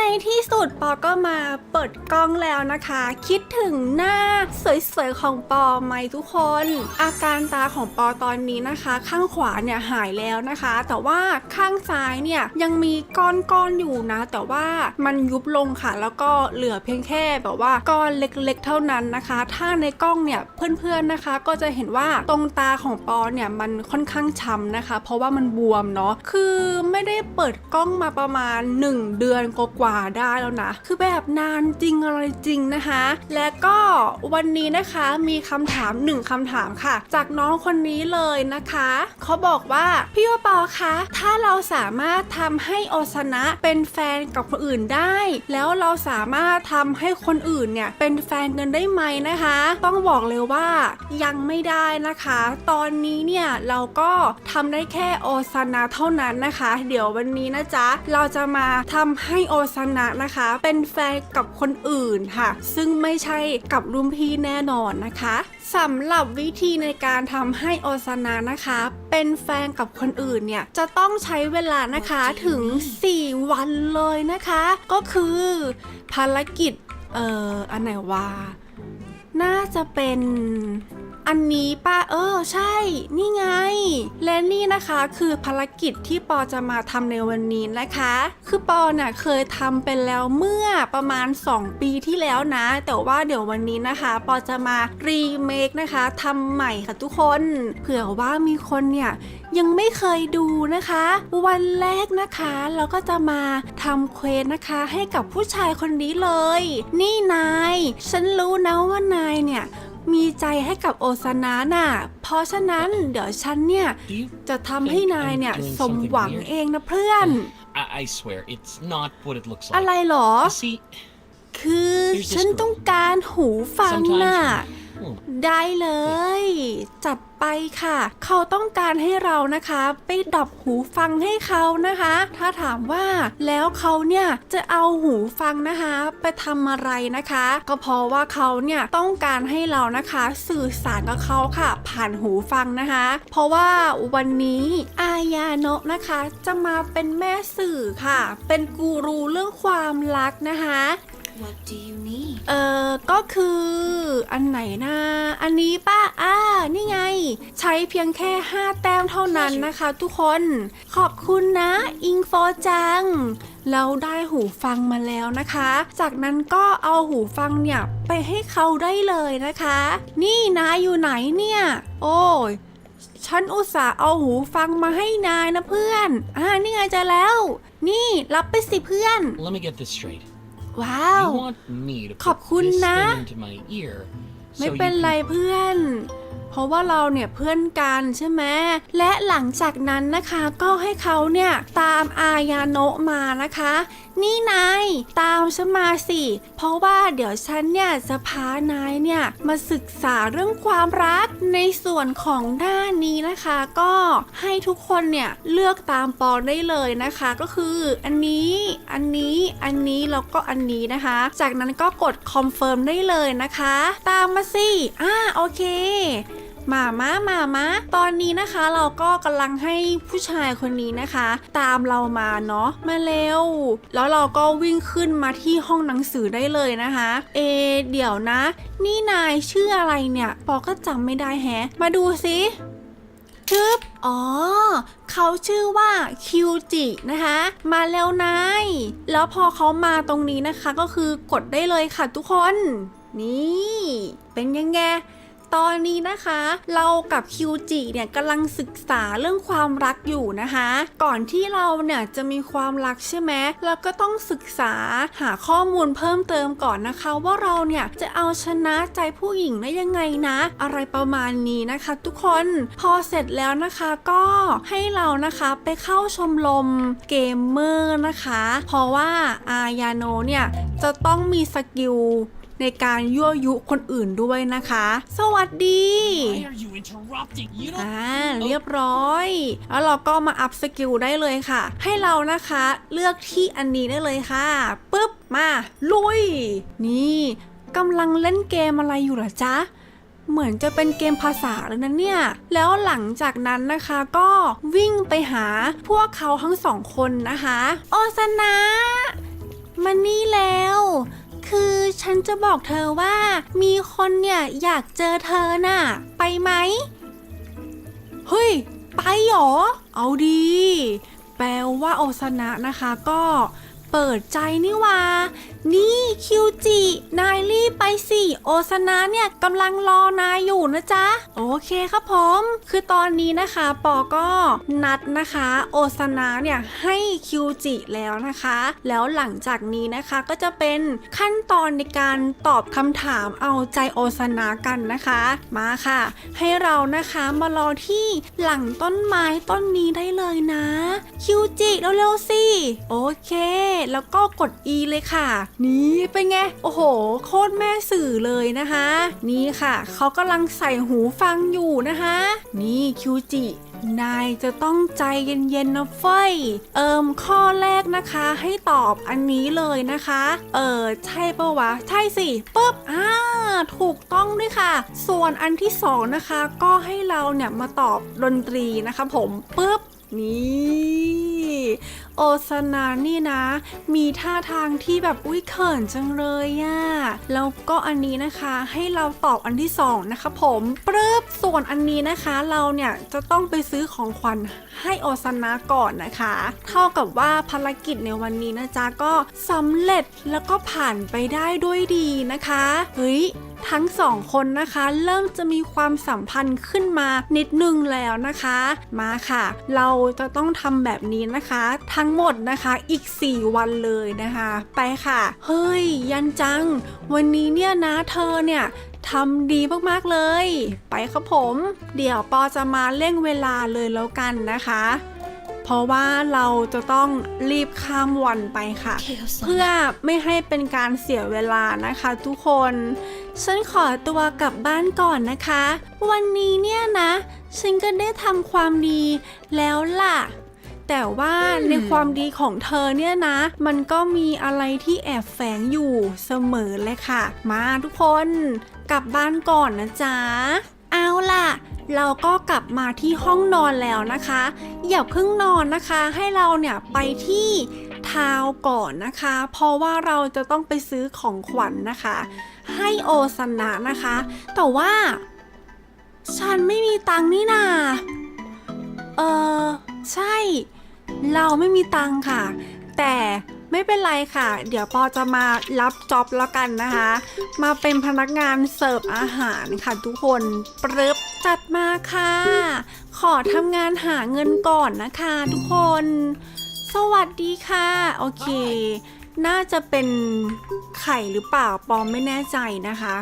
ในที่สุดปอก็มาเปิดกล้องแล้วนะคะ คิดถึงหน้าสวยๆของปอไหมทุกคน อาการตาของปอตอนนี้นะคะ ข้างขวาเนี่ยหายแล้วนะคะ แต่ว่าข้างซ้ายเนี่ยยังมีก้อนๆอยู่นะ แต่ว่ามันยุบลงค่ะ แล้วก็เหลือเพียงแค่แบบว่าก้อนเล็กๆเท่านั้นนะคะ ถ้าในกล้องเนี่ยเพื่อนๆนะคะ ก็จะเห็นว่าตรงตาของปอเนี่ยมันค่อนข้างช้ำนะคะ เพราะว่ามันบวมเนาะคือไม่ได้เปิดกล้องมาประมาณ 1 เดือนกว่าๆได้แล้วนะ คือแบบนานจริงอะไรจริงนะคะ และก็วันนี้นะคะมีคำถามหนึ่งคำถามค่ะ จากน้องคนนี้เลยนะคะเขาบอกว่าพี่วปอคะถ้าเราสามารถทำให้โอซานะเป็นแฟนกับคนอื่นได้ แล้วเราสามารถทำให้คนอื่นเนี่ยเป็นแฟนกันได้ไหมนะคะ ต้องบอกเลยว่ายังไม่ได้นะคะ ตอนนี้เนี่ยเราก็ทำได้แค่โอซานะเท่านั้นนะคะ เดี๋ยววันนี้นะจ๊ะเราจะมาทำให้โอซานะนะคะ เป็นแฟนกับคนอื่นค่ะ ซึ่งไม่ใช่กับรุ่นพี่แน่นอนนะคะสำหรับวิธีในการทำให้โอซานะนะคะ เป็นแฟนกับคนอื่นเนี่ย จะต้องใช้เวลานะคะถึง 4 วันเลยนะคะ ก็คือภารกิจ เอ่อ อันไหนว่าน่าจะเป็น อันนี้ป้าเออใช่ นี่ไง และนี่นะคะคือภารกิจที่ปอจะมาทำในวันนี้นะคะ คือปอน่ะเคยทำไปแล้วเมื่อประมาณ 2 ปีที่แล้วนะ แต่ว่าเดี๋ยววันนี้นะคะ ปอจะมารีเมคนะคะทำใหม่ค่ะทุกคนเผื่อว่ามีคนเนี่ยยังไม่เคยดูนะคะ วันแรกนะคะเราก็จะมาทำเควสนะคะ ให้กับผู้ชายคนนี้เลย นี่นาย ฉันรู้นะว่านายเนี่ย มีใจให้กับโอซานะน่ะ เพราะฉะนั้นเดี๋ยวฉันเนี่ย Do you จะทำให้นายเนี่ย think I'm doing สมหวัง something weird? เองนะเพื่อน I, I swear, it's not what it looks like. อะไรหรอ You see, คือ Here's this ฉันต้องการหูฟังน่ะ hmm, ได้เลย จัด ไปค่ะ เขาต้องการให้เรานะคะ ไปดับหูฟังให้เขานะคะ ถ้าถามว่าแล้วเขาเนี่ยจะเอาหูฟังนะคะ ไปทำอะไรนะคะ ก็เพราะว่าเขาเนี่ยต้องการให้เรานะคะ สื่อสารกับเขาค่ะ ผ่านหูฟังนะคะ เพราะว่าวันนี้อายาโนะนะคะ จะมาเป็นแม่สื่อค่ะ เป็นกูรูเรื่องความรักนะคะ What do you need? เอ่อ ก็คืออันไหนนะ อันนี้ป้าอ่า นี่ไง ใช้เพียงแค่ 5 แต้มเท่านั้นนะคะทุกคน ขอบคุณนะ อิงโฟจัง เราได้หูฟังมาแล้วนะคะ จากนั้นก็เอาหูฟังเนี่ย ไปให้เขาได้เลยนะคะ นี่นายอยู่ไหนเนี่ย โอ้ยฉันอุตส่าห์เอาหูฟังมาให้นายนะเพื่อน อ่า นี่ไงเจะแล้ว นี่รับไปสิเพื่อน let me get this straight. ว้าว You want me to ขอบ put คุณ this นะ thing into my ear ไม่ so you เป็นไร can เพื่อน เพราะว่าเราเนี่ยเพื่อนกันใช่ไหมและหลังจากนั้นนะคะก็ให้เขาเนี่ยตามอายาโนะมานะคะนี่นายตามฉันมาสิ เพราะว่าเดี๋ยวฉันเนี่ยจะพานายเนี่ยมาศึกษาเรื่องความรักในส่วนของด้านนี้นะคะ ก็ให้ทุกคนเนี่ยเลือกตามปอได้เลยนะคะ ก็คืออันนี้อันนี้อันนี้แล้วก็อันนี้นะคะ จากนั้นก็กดคอนเฟิร์มได้เลยนะคะ ตามมาสิอ่าโอเค มามา มามา ตอนนี้นะคะเราก็กำลังให้ผู้ชายคนนี้นะคะ ตามเรามาเนาะ มาเร็ว แล้วเราก็วิ่งขึ้นมาที่ห้องหนังสือได้เลยนะคะ เอ เดี๋ยวนะ นี่นายชื่ออะไรเนี่ย ปอก็จำไม่ได้แฮะ มาดูสิทึบอ๋อ เขาชื่อว่าคิวจินะคะ มาแล้วนาย แล้วพอเขามาตรงนี้นะคะก็คือกดได้เลยค่ะทุกคน นี่ เป็นยังไง ตอนนี้นะคะ เรากับคิวจิเนี่ยกำลังศึกษาเรื่องความรักอยู่นะคะ ก่อนที่เราเนี่ยจะมีความรักใช่ไหมเราก็ต้องศึกษาหาข้อมูลเพิ่มเติมก่อนนะคะ ว่าเราเนี่ยจะเอาชนะใจผู้หญิงได้ยังไงนะ อะไรประมาณนี้นะคะ ทุกคนพอเสร็จแล้วนะคะก็ให้เรานะคะไปเข้าชมรมเกมเมอร์นะคะ เพราะว่าอายาโนเนี่ยจะต้องมีสกิล ในการยั่วยุคนอื่นด้วยนะคะ สวัสดี Why are you interrupting? You don't อ่าเรียบร้อย แล้วเราก็มาอัพสกิลได้เลยค่ะ ให้เรานะคะเลือกที่อันนี้ได้เลยค่ะปึ๊บมา ลุย นี่กำลังเล่นเกมอะไรอยู่เหรอจ๊ะเหมือนจะเป็นเกมภาษาเลยนะเนี่ย แล้วหลังจากนั้นนะคะก็วิ่งไปหาพวกเขาทั้งสองคนนะคะ โอซานะมานี่แล้ว คือฉันจะบอกเธอว่า มีคนเนี่ยอยากเจอเธอน่ะ ไปไหม เฮ้ย ไปเหรอ เอาดี แปลว่าโอซานะนะคะก็ เปิดใจนี่ว่านี่คิวจิ นายรีบไปสิ โอซนะเนี่ยกำลังรอนายอยู่นะจ๊ะ โอเคครับผม คือตอนนี้นะคะปอก็นัดนะคะ โอซนะเนี่ยให้คิวจิแล้วนะคะ แล้วหลังจากนี้นะคะก็จะเป็นขั้นตอนในการตอบคำถามเอาใจโอซนะกันนะคะ มาค่ะ ให้เรานะคะมารอที่หลังต้นไม้ต้นนี้ได้เลยนะ คิวจิเร็วๆสิ โอเคแล้วก็กด E เลยค่ะ นี่เป็นไง โอ้โห โคตรแม่สื่อเลยนะคะ นี่ค่ะ เขากำลังใส่หูฟังอยู่นะคะ นี่คิวจินายจะต้องใจเย็นๆนะเฟยเอิมข้อแรกนะคะให้ตอบอันนี้เลยนะคะ เออใช่ปะวะ ใช่สิปุ๊บอ่าถูกต้องด้วยค่ะ ส่วนอันที่สองนะคะ ก็ให้เราเนี่ยมาตอบดนตรีนะคะ ผมปุ๊บ นี่โอซานานี่นะ มีท่าทางที่แบบอุ้ยเขินจังเลยอะแล้วก็อันนี้นะคะให้เราตอบอันที่สองนะคะผมปรึบส่วนอันนี้นะคะ เราเนี่ยจะต้องไปซื้อของขวัญให้โอซานาก่อนนะคะ เท่ากับว่าภารกิจในวันนี้นะจ๊ะก็สำเร็จแล้วก็ผ่านไปได้ด้วยดีนะคะเฮ้ย ทั้งสองคนนะคะ เริ่มจะมีความสัมพันธ์ขึ้นมานิดนึงแล้วนะคะ มาค่ะ เราจะต้องทำแบบนี้นะคะ ทั้งหมดนะคะอีก 4 วันเลยนะคะ ไปค่ะ เฮ้ย ยันจัง วันนี้เนี่ยนะเธอเนี่ยทำดีมากๆเลย ไปครับผม เดี๋ยวปอจะมาเร่งเวลาเลยแล้วกันนะคะ ราะว่าเราจะต้องรีบข้ามวันไปค่ะ Chaos เพื่อไม่ให้เป็นการเสียเวลานะคะทุกคน ฉันขอตัวกลับบ้านก่อนนะคะ วันนี้เนี่ยนะ ฉันก็ได้ทำความดีแล้วล่ะแต่ว่าในความดีของเธอเนี่ยนะ มันก็มีอะไรที่แอบแฝงอยู่เสมอเลยค่ะ มาทุกคน กลับบ้านก่อนนะจ๊ะ เอาล่ะ เราก็กลับมาที่ห้องนอนแล้วนะคะ อย่าเพิ่งนอนนะคะ ให้เราเนี่ยไปที่เท้าก่อนนะคะ เพราะว่าเราจะต้องไปซื้อของขวัญนะคะ ให้โอซันนะนะคะ แต่ว่า ฉันไม่มีตังค์นี่นาเออใช่ เราไม่มีตังค์ค่ะ แต่ ไม่เป็นไรค่ะ เดี๋ยวปอจะมารับจ็อบแล้วกันนะคะ มาเป็นพนักงานเสิร์ฟอาหารค่ะทุกคนปรึบจัดมาค่ะ ขอทำงานหาเงินก่อนนะคะทุกคน สวัสดีค่ะ โอเค น่าจะเป็นไข่หรือเปล่าปอไม่แน่ใจนะคะ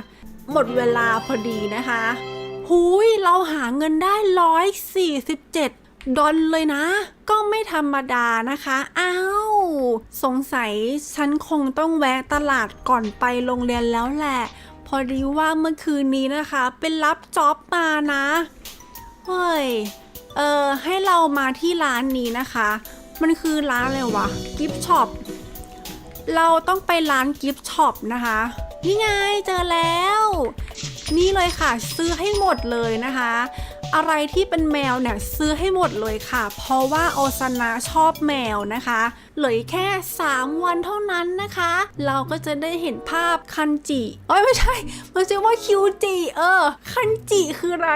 หมดเวลาพอดีนะคะ หุยเราหาเงินได้147 ดอลเลยนะ ก็ไม่ธรรมดานะคะอ้าวสงสัยฉันคงต้องแวะตลาดก่อนไปโรงเรียนแล้วแหละ พอดีว่าเมื่อคืนนี้นะคะเป็นรับจ็อบมานะเฮ้ยเออให้เรามาที่ร้านนี้นะคะ มันคือร้านอะไรวะกิฟช็อปเราต้องไปร้านกิฟช็อปนะคะนี่ไงเจอแล้ว นี่เลยค่ะ ซื้อให้หมดเลยนะคะ อะไรที่เป็นแมวเนี่ยซื้อให้หมดเลยค่ะ เพราะว่าโอซานะชอบแมวนะคะเหลือแค่ 3 วันเท่านั้นนะคะ เราก็จะได้เห็นภาพคันจิเอ้ยไม่ใช่มันชื่อว่าคิวจิเออ คันจิคืออะไร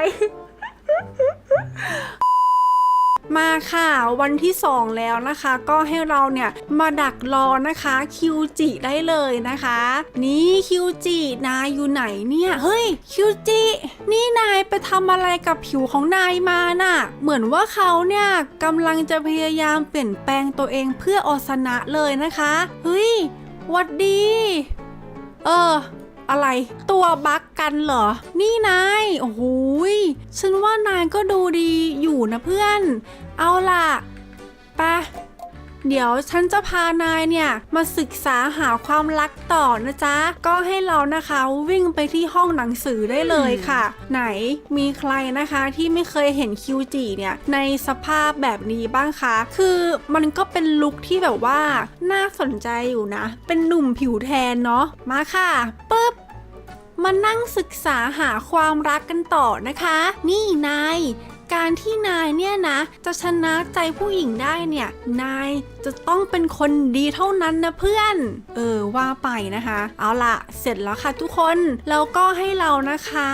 มาค่ะ วันที่ 2 แล้วนะคะ ก็ให้เราเนี่ยมาดักรอนะคะคิวจิได้เลยนะคะ นี่คิวจินาอยู่ไหนเนี่ย เฮ้ยคิวจินี่นา ไปทำอะไรกับผิวของนายมาน่ะ เหมือนว่าเขาเนี่ยกำลังจะพยายามเปลี่ยนแปลงตัวเองเพื่ออสนะเลยนะคะ เฮ้ยวัดดี เออ อะไร ตัวบักกันเหรอ นี่นาย โอ้โหฉันว่านายก็ดูดีอยู่นะเพื่อน เอาล่ะ ไป เดี๋ยวฉันจะพานายเนี่ยมาศึกษาหาความรักต่อนะจ๊ะ ก็ให้เรานะคะวิ่งไปที่ห้องหนังสือได้เลยค่ะ ไหนมีใครนะคะที่ไม่เคยเห็นคิวจิเนี่ยในสภาพแบบนี้บ้างคะ คือมันก็เป็นลุคที่แบบว่าน่าสนใจอยู่นะ เป็นหนุ่มผิวแทนเนาะ มาค่ะปึ๊บมานั่งศึกษาหาความรักกันต่อนะคะ นี่นาย การที่นายเนี่ยนะ จะชนะใจผู้หญิงได้เนี่ย นายจะต้องเป็นคนดีเท่านั้นนะเพื่อน เออว่าไปนะคะ เอาละเสร็จแล้วค่ะทุกคนแล้วก็ให้เรานะคะ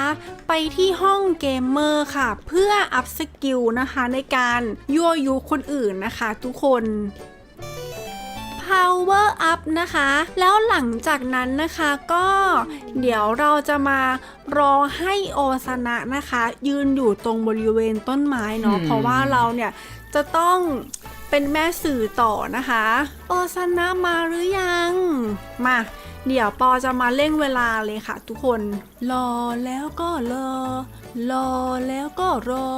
ไปที่ห้องเกมเมอร์ค่ะ เพื่ออัพสกิลนะคะในการยั่วยุคนอื่นนะคะ ทุกคน power up นะคะ แล้วหลังจากนั้นนะคะก็เดี๋ยวเราจะมารอให้โอซานะนะคะ ยืนอยู่ตรงบริเวณต้นไม้เนาะอืมเพราะว่าเราเนี่ยจะต้องเป็นแม่สื่อต่อนะคะ โอซานะมาหรือยัง มา เดี๋ยวปอจะมาเร่งเวลาเลยค่ะ ทุกคน รอแล้วก็รอ รอแล้วก็รอ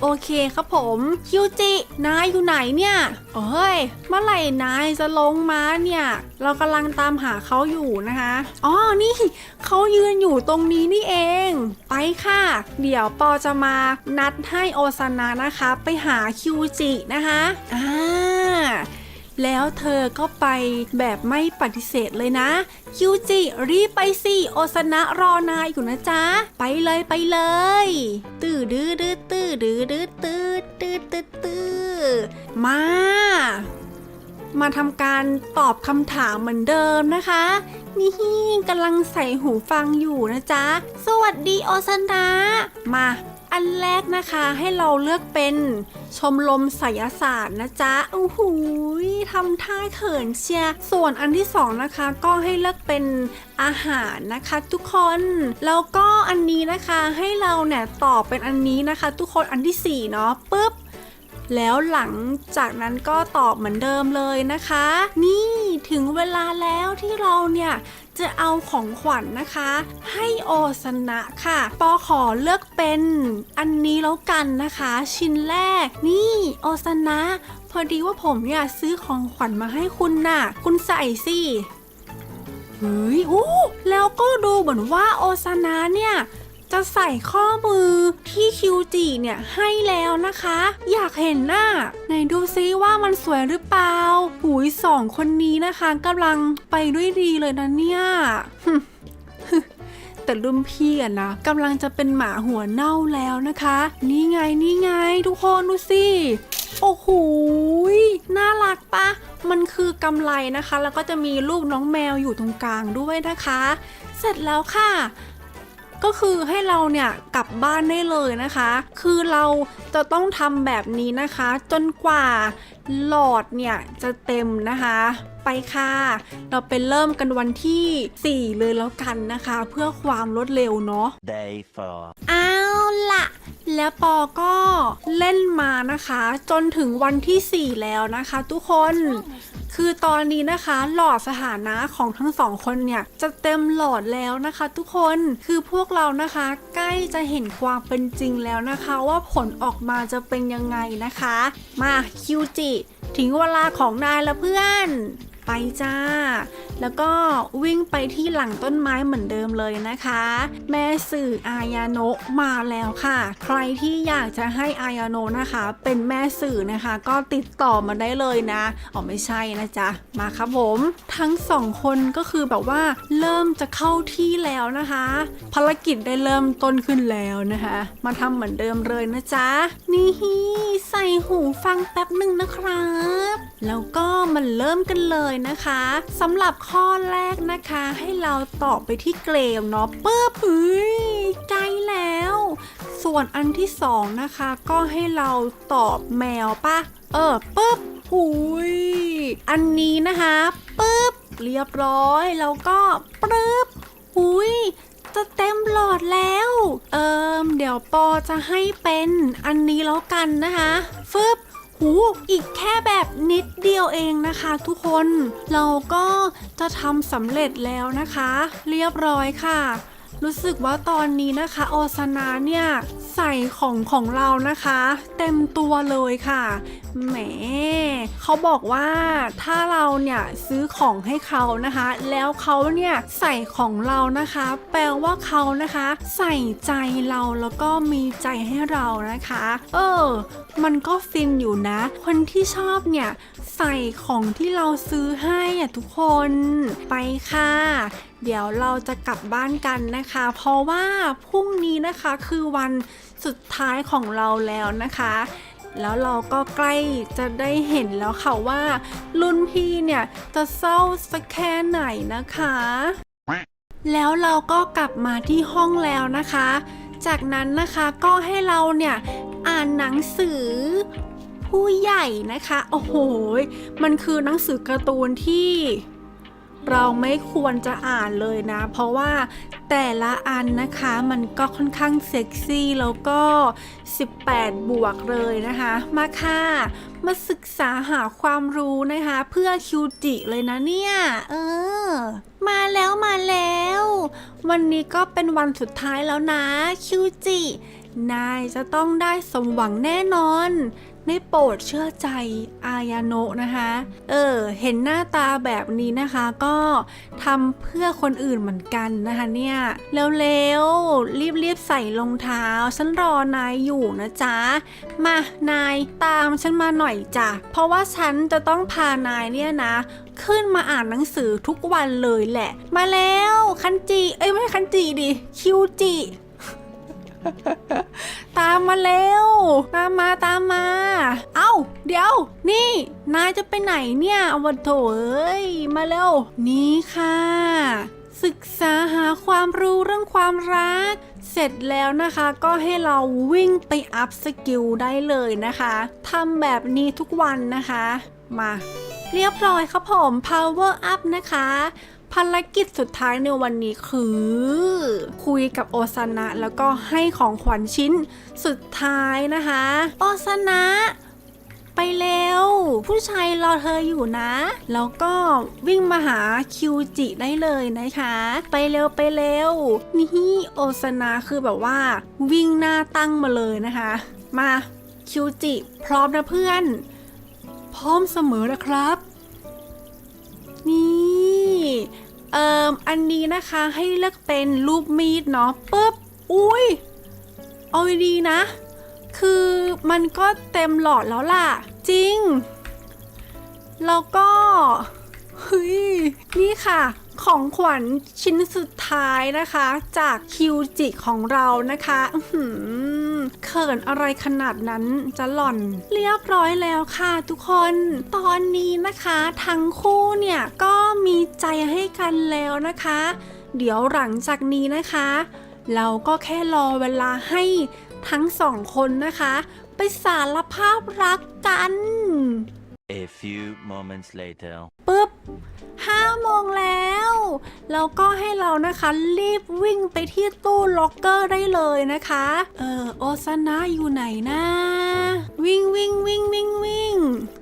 โอเคครับผมคิวจิ นายอยู่ไหนเนี่ยโอ้ย เมื่อไหร่นายจะลงมาเนี่ย เรากำลังตามหาเขาอยู่นะคะ อ๋อ นี่เขายืนอยู่ตรงนี้นี่เอง ไปค่ะ เดี๋ยวปอจะมานัดให้โอซานะนะคะ ไปหาคิวจินะคะ อ่า แล้วเธอก็ไปแบบไม่ปฏิเสธเลยนะ คิวจิรีบไปสิโอซนะรอนายอยู่นะจ๊ะ ไปเลยไปเลย ตื้อดื้อดื้อตื้อดื้อดื้อตื้อตื้อตื้อตื้อมา มาทำการตอบคำถามเหมือนเดิมนะคะนี่กำลังใส่หูฟังอยู่นะจ๊ะ สวัสดีโอซนะมา อันแรกนะคะให้เราเลือกเป็นชมรมไสยศาสตร์นะจ๊ะโอ้โหยทำท่าเขินเชียส่วนอันที่สองนะคะก็ให้เลือกเป็นอาหารนะคะทุกคน แล้วก็อันนี้นะคะให้เราเนี่ยตอบเป็นอันนี้นะคะ ทุกคนอันที่สี่เนาะปุ๊บแล้วหลังจากนั้นก็ตอบเหมือนเดิมเลยนะคะ นี่ถึงเวลาแล้วที่เราเนี่ย จะเอาของขวัญนะคะ ให้โอสนะค่ะ ปอขอเลือกเป็นอันนี้แล้วกันนะคะ ชิ้นแรก นี่โอสนะพอดีว่าผมเนี่ยซื้อของขวัญมาให้คุณน่ะ คุณใส่สิเฮ้ยอู้แล้วก็ดูเหมือนว่าโอสนะเนี่ย จะใส่ข้อมือที่คิวจิเนี่ยให้แล้วนะคะ อยากเห็นหน้าไหนดูซิว่ามันสวยหรือเปล่าหูยสองคนนี้นะคะกำลังไปด้วยดีเลยนะเนี่ยแต่รุ่นพี่อะนะกำลังจะเป็นหมาหัวเน่าแล้วนะคะ นี่ไงนี่ไงทุกคนดูสิโอ้โหยน่ารักปะมันคือกำไรนะคะ แล้วก็จะมีรูปน้องแมวอยู่ตรงกลางด้วยนะคะ เสร็จแล้วค่ะ ก็คือให้เราเนี่ยกลับบ้านได้เลยนะคะ คือเราจะต้องทำแบบนี้นะคะ จนกว่าหลอดเนี่ยจะเต็มนะคะ ไปค่ะ เราไปเริ่มกันวันที่ 4 เลยแล้วกันนะคะ เพื่อความรวดเร็วเนาะ Day 4. เอาล่ะแล้วปอก็เล่นมานะคะ จนถึงวันที่ 4 แล้วนะคะ ทุกคนคือตอนนี้นะคะหลอดสถานะของทั้งสองคนเนี่ย จะเต็มหลอดแล้วนะคะ ทุกคนคือพวกเรานะคะ ใกล้จะเห็นความเป็นจริงแล้วนะคะ ว่าผลออกมาจะเป็นยังไงนะคะ มาคิวจิถึงเวลาของนายแล้วเพื่อน ไปจ้า แล้วก็วิ่งไปที่หลังต้นไม้เหมือนเดิมเลยนะคะ แม่สื่ออายาโนะมาแล้วค่ะ ใครที่อยากจะให้อายาโนะนะคะ เป็นแม่สื่อนะคะ ก็ติดต่อมาได้เลยนะอ๋อไม่ใช่นะจ๊ะมาครับผม ทั้งสองคนก็คือแบบว่าเริ่มจะเข้าที่แล้วนะคะ ภารกิจได้เริ่มต้นขึ้นแล้วนะคะ มาทำเหมือนเดิมเลยนะจ๊ะนี่ใส่หูฟังแป๊บหนึ่งนะครับ แล้วก็มันเริ่มกันเลยนะคะสำหรับข้อแรกนะคะ ให้เราตอบไปที่เกรมเนาะปึ๊บเฮ้ยใกล้แล้ว ส่วนอันที่สองนะคะ ก็ให้เราตอบแมวปะเออปึ๊บหุยอันนี้นะคะปึ๊บเรียบร้อยแล้วก็ปึ๊บหุยจะเต็มหลอดแล้ว เอิมเดี๋ยวปอจะให้เป็นอันนี้แล้วกันนะคะฟึบ หูอีกแค่แบบนิดเดียวเองนะคะทุกคน เราก็จะทำสำเร็จแล้วนะคะ เรียบร้อยค่ะ รู้สึกว่าตอนนี้นะคะโอซานาเนี่ยใส่ของของเรานะคะ เต็มตัวเลยค่ะแหมเขาบอกว่าถ้าเราเนี่ยซื้อของให้เขานะคะ แล้วเขาเนี่ยใส่ของเรานะคะ แปลว่าเขานะคะ ใส่ใจเราแล้วก็มีใจให้เรานะคะ เออ มันก็ฟินอยู่นะ คนที่ชอบเนี่ยใส่ของที่เราซื้อให้อะทุกคนไปค่ะ เดี๋ยวเราจะกลับบ้านกันนะคะ เพราะว่าพรุ่งนี้นะคะคือวันสุดท้ายของเราแล้วนะคะ แล้วเราก็ใกล้จะได้เห็นแล้วค่ะว่า รุ่นพี่เนี่ยจะเศร้าสักแค่ไหนนะคะ แล้วเราก็กลับมาที่ห้องแล้วนะคะ จากนั้นนะคะก็ให้เราเนี่ยอ่านหนังสือผู้ใหญ่นะคะ โอ้โห มันคือหนังสือการ์ตูนที่ เราไม่ควรจะอ่านเลยนะ เพราะว่าแต่ละอันนะคะมันก็ค่อนข้างเซ็กซี่แล้วก็ 18 บวกเลยนะคะ มาค่ะ มาศึกษาหาความรู้นะคะ เพื่อคิวจิเลยนะเนี่ยเออมาแล้วมาแล้ว วันนี้ก็เป็นวันสุดท้ายแล้วนะคิวจิ นายจะต้องได้สมหวังแน่นอนได้โปรดเชื่อใจอายาโนะนะคะ เออ เห็นหน้าตาแบบนี้นะคะ ก็ทำเพื่อคนอื่นเหมือนกันนะคะเนี่ย เร็วๆ รีบๆ ใส่รองเท้า ฉันรอนายอยู่นะจ๊ะ มา นายตามฉันมาหน่อยจ้ะ เพราะว่าฉันจะต้องพานายเนี่ยนะ ขึ้นมาอ่านหนังสือทุกวันเลยแหละ มาแล้ว คันจิ เอ้ยไม่คันจิดิ คิวจิ ตามมาเร็ว ตามมาตามมา เอ้า เดี๋ยว นี่ นายจะไปไหนเนี่ยอวโถเอ้ย มาเร็ว นี่ค่ะ ศึกษาหาความรู้เรื่องความรัก เสร็จแล้วนะคะก็ให้เราวิ่งไปอัพสกิลได้เลยนะคะทำแบบนี้ทุกวันนะคะ มาเรียบร้อยครับผม power up นะคะ ภารกิจสุดท้ายในวันนี้คือ คุยกับโอซานะแล้วก็ให้ของขวัญชิ้นสุดท้ายนะคะ โอซานะไปเร็ว ผู้ชายรอเธออยู่นะ แล้วก็วิ่งมาหาคิวจิได้เลยนะคะ ไปเร็วไปเร็ว นี่โอซานะคือแบบว่า วิ่งหน้าตั้งมาเลยนะคะ มาคิวจิ พร้อมนะเพื่อน พร้อมเสมอนะครับ เอ่ออันนี้นะคะให้เลือกเป็นรูปมีดเนาะปุ๊บ อุ้ยเอาดีนะ คือมันก็เต็มหลอดแล้วล่ะ จริง แล้วก็ เฮ้ย นี่ค่ะ ของขวัญชิ้นสุดท้ายนะคะ จากคิวจิของเรานะคะอื้อหือเขินอะไรขนาดนั้นจะหล่อน เรียบร้อยแล้วค่ะทุกคน ตอนนี้นะคะ ทั้งคู่เนี่ยก็มีใจให้กันแล้วนะคะ เดี๋ยวหลังจากนี้นะคะ เราก็แค่รอเวลาให้ทั้งสองคนนะคะ ไปสารภาพรักกัน A few moments later. ปุ๊บ ห้าโมงแล้ว แล้วก็ให้เรานะคะรีบวิ่งไปที่ตู้ล็อกเกอร์ได้เลยนะคะ เออโอซานะอยู่ไหนนะวิ่งวิ่งวิ่งวิ่งวิ่ง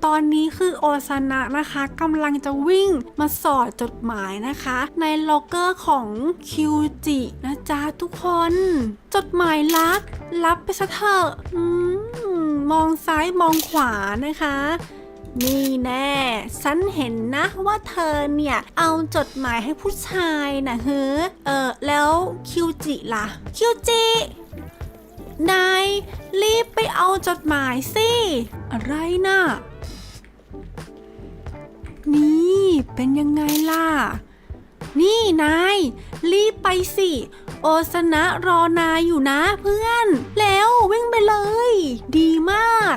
ตอนนี้คือโอซานะนะคะกำลังจะวิ่งมาสอดจดหมายนะคะ ในล็อกเกอร์ของคิวจินะจ๊ะทุกคน จดหมายรัก รับไปซะเถอะอมมองซ้ายมองขวานะคะ นี่แน่ ฉันเห็นนะว่าเธอเนี่ย เอาจดหมายให้ผู้ชายนะเฮ้อเออแล้วคิวจิล่ะ คิวจิ นายรีบไปเอาจดหมายสิ อะไรนะ่ะนี่เป็นยังไงล่ะ นี่นาย รีบไปสิ โอสนะรอนายอยู่นะเพื่อน แล้ววิ่งไปเลย ดีมาก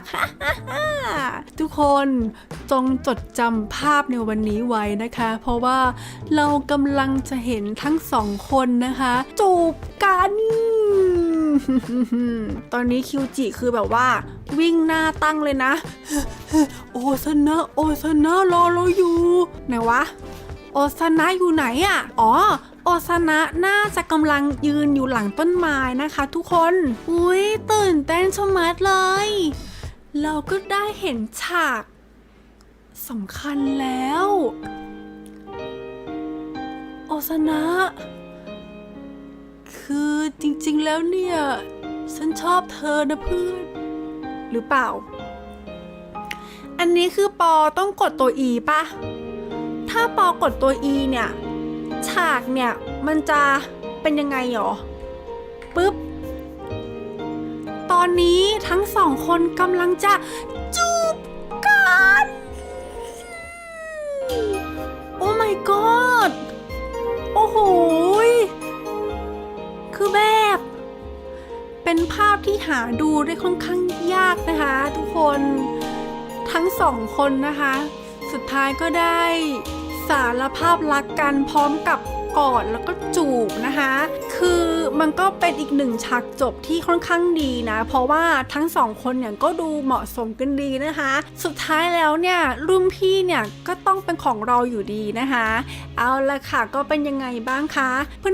ทุกคนจงจดจำภาพในวันนี้ไว้นะคะ เพราะว่าเรากำลังจะเห็นทั้งสองคนนะคะ จูบกันตอนนี้คิวจิคือแบบว่า วิ่งหน้าตั้งเลยนะ โอซานะโอซานะรอเราอยู่ไหนวะ โอซานะอยู่ไหนอะ่ะอ๋อ โอซานะน่าจะกำลังยืนอยู่หลังต้นไม้นะคะ ทุกคน อุ้ยตื่นเต้นชะมัดเลย เราก็ได้เห็นฉากสำคัญแล้ว โอซานะ คือจริงๆแล้วเนี่ย ฉันชอบเธอนะเพื่อนหรือเปล่า อันนี้คือปอต้องกดตัว E ปะ ถ้าปอกดตัว E เนี่ย ฉากเนี่ย มันจะเป็นยังไงหรอปึ๊บ ตอนนี้ทั้งสองคนกำลังจะจูบกันโอ้ my god โอ้โหคือแบบ เป็นภาพที่หาดูได้ค่อนข้างยากนะคะ ทุกคนทั้งสองคนนะคะ สุดท้ายก็ได้ารภาพรักกันพร้อมกับกอดแล้วก็จูบนะคะ คือมันก็ เป็นอีกหนึ่งฉากจบที่ค่อนข้างดีนะ เพราะว่าทั้งสองคนเนี่ยก็ดูเหมาะสมกันดีนะคะ สุดท้ายแล้วเนี่ยรุ่นพี่เนี่ยก็ต้องเป็นของเราอยู่ดีนะคะ เอาละค่ะก็เป็นยังไงบ้างคะ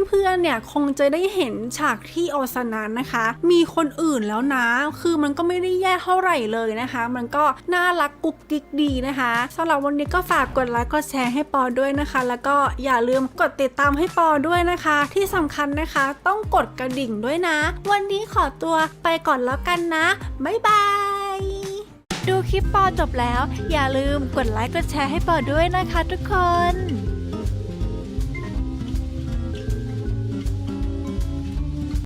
เพื่อนๆเนี่ยคงจะได้เห็นฉากที่โอซานะนะคะ มีคนอื่นแล้วนะ คือมันก็ไม่ได้แย่เท่าไหร่เลยนะคะ มันก็น่ารักกุ๊กกิ๊กดีนะคะสำหรับวันนี้ก็ฝากกดไลค์กดแชร์ให้ปอด้วยนะคะ แล้วก็อย่าลืมกดติดตามให้ปอด้วยนะคะ ที่สำคัญนะคะ ต้องกดกระดิดิ่งด้วยนะ วันนี้ขอตัวไปก่อนแล้วกันนะ บ๊ายบาย ดูคลิปปอจบแล้ว อย่าลืมกดไลค์กดแชร์ให้ปอด้วยนะคะทุกคน